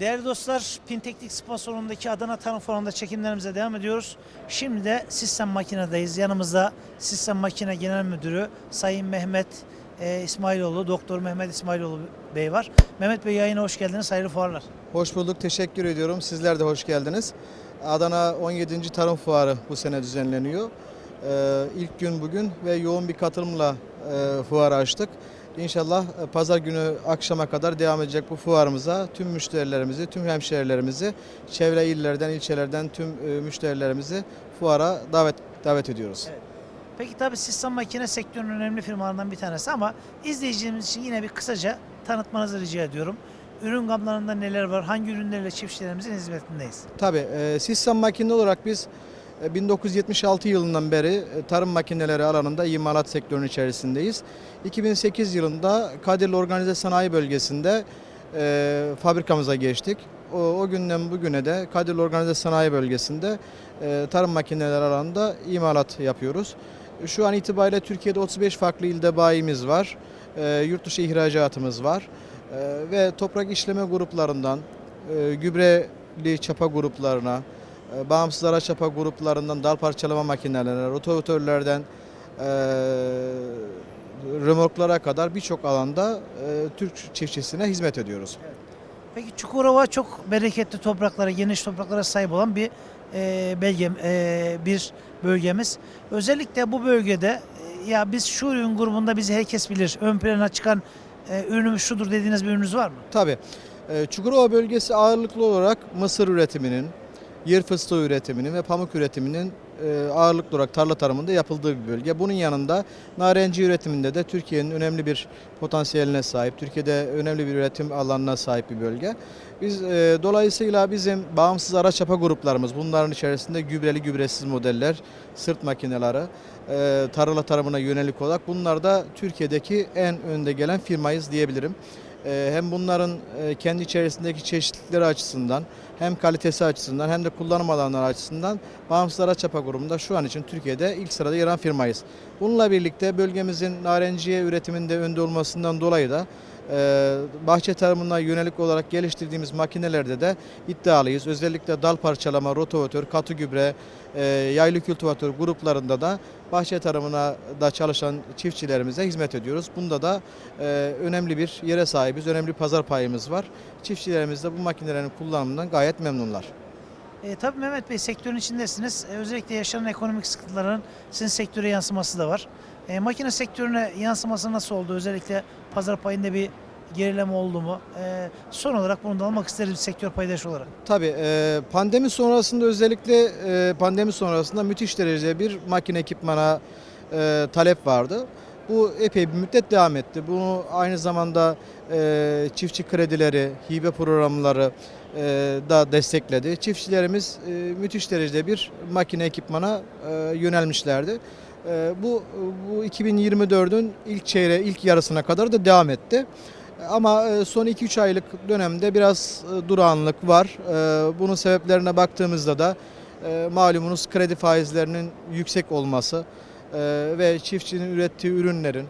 Değerli dostlar, Pinteknik sponsorundaki Adana Tarım Fuarı'nda çekimlerimize devam ediyoruz. Şimdi de Sistem Makine'deyiz. Yanımızda Sistem Makine Genel Müdürü Sayın Mehmet e, İsmailoğlu, Doktor Mehmet İsmailoğlu Bey var. Mehmet Bey yayına hoş geldiniz. Hayırlı fuarlar. Hoş bulduk, teşekkür ediyorum. Sizler de hoş geldiniz. Adana 17. Tarım Fuarı bu sene düzenleniyor. Ee, ilk gün bugün ve yoğun bir katılımla e, fuarı açtık. İnşallah e, pazar günü akşama kadar devam edecek bu fuarımıza tüm müşterilerimizi, tüm hemşehrilerimizi, çevre illerden, ilçelerden tüm e, müşterilerimizi fuara davet davet ediyoruz. Peki tabii Sistem Makine sektörünün önemli firmalarından bir tanesi ama izleyicilerimiz için yine bir kısaca tanıtmanızı rica ediyorum. Ürün gamlarında neler var, hangi ürünlerle çiftçilerimizin hizmetindeyiz? Tabii e, sistem makine olarak biz 1976 yılından beri e, tarım makineleri alanında imalat sektörünün içerisindeyiz. 2008 yılında Kadirli Organize Sanayi Bölgesi'nde e, fabrikamıza geçtik. O, o günden bugüne de Kadirli Organize Sanayi Bölgesi'nde e, tarım makineleri alanında imalat yapıyoruz. Şu an itibariyle Türkiye'de 35 farklı ilde bayimiz var. E, yurt dışı ihracatımız var. E, ve toprak işleme gruplarından e, gübreli çapa gruplarına, e, bağımsız araç çapa gruplarından dal parçalama makinelerine, rotavatörlerden e, römorklara kadar birçok alanda e, Türk çiftçisine hizmet ediyoruz. Peki Çukurova çok bereketli topraklara, geniş topraklara sahip olan bir e, belge, e, bir bölgemiz. Özellikle bu bölgede e, ya biz şu ürün grubunda bizi herkes bilir. Ön plana çıkan e, ürünümüz şudur dediğiniz bir ürününüz var mı? Tabii. e, Çukurova bölgesi ağırlıklı olarak mısır üretiminin, yer fıstığı üretiminin ve pamuk üretiminin e, ağırlıklı olarak tarla tarımında yapıldığı bir bölge. Bunun yanında narenci üretiminde de Türkiye'nin önemli bir potansiyeline sahip, Türkiye'de önemli bir üretim alanına sahip bir bölge. Biz e, dolayısıyla bizim bağımsız araç çapa gruplarımız, bunların içerisinde gübreli gübresiz modeller, sırt makineleri, e, tarla tarımına yönelik olarak bunlar da Türkiye'deki en önde gelen firmayız diyebilirim. E, hem bunların e, kendi içerisindeki çeşitlilikleri açısından hem kalitesi açısından hem de kullanım alanları açısından bağımsız araç çapa grubunda şu an için Türkiye'de ilk sırada yer alan firmayız. Bununla birlikte bölgemizin narenciye üretiminde önde olmasından dolayı da bahçe tarımına yönelik olarak geliştirdiğimiz makinelerde de iddialıyız. Özellikle dal parçalama, rotovatör, katı gübre, e, yaylı kültivatör gruplarında da bahçe tarımına da çalışan çiftçilerimize hizmet ediyoruz. Bunda da e, önemli bir yere sahibiz, önemli pazar payımız var. Çiftçilerimiz de bu makinelerin kullanımından gayet memnunlar. E, tabii Mehmet Bey sektörün içindesiniz. E, özellikle yaşanan ekonomik sıkıntıların sizin sektöre yansıması da var. E, makine sektörüne yansıması nasıl oldu? Özellikle pazar payında bir gerileme oldu mu? E, son olarak bunu da almak isteriz sektör paydaşı olarak. Tabii e, pandemi sonrasında özellikle e, pandemi sonrasında müthiş derecede bir makine ekipmana e, talep vardı. Bu epey bir müddet devam etti. Bunu aynı zamanda e, çiftçi kredileri, hibe programları e, da destekledi. Çiftçilerimiz e, müthiş derecede bir makine ekipmana e, yönelmişlerdi. E, bu bu 2024'ün ilk çeyreği, ilk yarısına kadar da devam etti. Ama e, son 2-3 aylık dönemde biraz e, durağanlık var. E, Bunun sebeplerine baktığımızda da malumunuz kredi faizlerinin yüksek olması ve çiftçinin ürettiği ürünlerin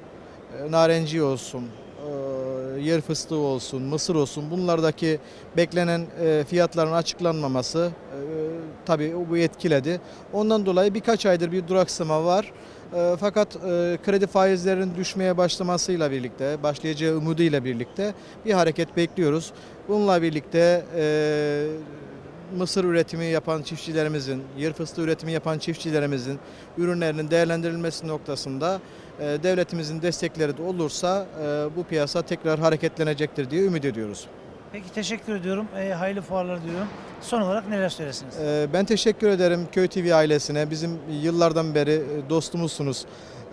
e, narenci olsun, e, yer fıstığı olsun, mısır olsun bunlardaki beklenen e, fiyatların açıklanmaması tabii bu etkiledi. Ondan dolayı birkaç aydır bir duraksama var. Fakat kredi faizlerinin düşmeye başlamasıyla birlikte, başlayacağı umuduyla birlikte bir hareket bekliyoruz. Bununla birlikte mısır üretimi yapan çiftçilerimizin, yer fıstığı üretimi yapan çiftçilerimizin ürünlerinin değerlendirilmesi noktasında e, devletimizin destekleri de olursa e, bu piyasa tekrar hareketlenecektir diye ümit ediyoruz. Peki teşekkür ediyorum. E, hayırlı fuarlar diliyorum. Son olarak neler söylersiniz? Ee, Ben teşekkür ederim Köy TV ailesine. Bizim yıllardan beri e, dostumuzsunuz.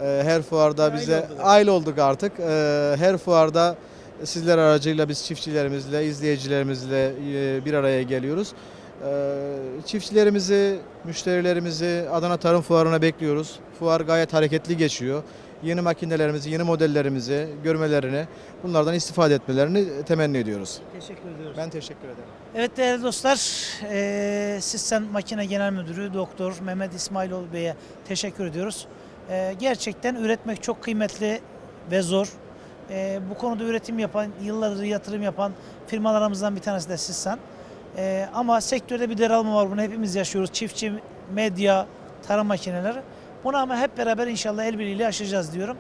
Ee, Her fuarda Aile bize aile olduk artık. Ee, Her fuarda sizler aracıyla biz çiftçilerimizle, izleyicilerimizle e, bir araya geliyoruz. Ee, Çiftçilerimizi, müşterilerimizi Adana Tarım Fuarı'na bekliyoruz. Fuar gayet hareketli geçiyor. Yeni makinelerimizi, yeni modellerimizi görmelerini, bunlardan istifade etmelerini temenni ediyoruz. Teşekkür ediyoruz. Ben teşekkür ederim. Evet değerli dostlar, eee Sistem Makine Genel Müdürü Doktor Mehmet İsmailoğlu Bey'e teşekkür ediyoruz. Eee, gerçekten üretmek çok kıymetli ve zor. E, bu konuda üretim yapan, yıllardır yatırım yapan firmalarımızdan bir tanesi de Sissan. E, ama sektörde bir daralma var. Bunu hepimiz yaşıyoruz. Çiftçi, medya, tarım makineleri. Bunu ama hep beraber inşallah el birliğiyle aşacağız diyorum.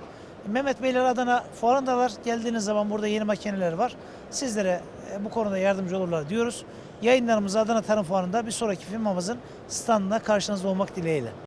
Mehmet Beyler Adana fuarındalar. Geldiğiniz zaman burada yeni makineler var. Sizlere e, bu konuda yardımcı olurlar diyoruz. Yayınlarımız Adana Tarım Fuarı'nda bir sonraki firmamızın standında karşınızda olmak dileğiyle.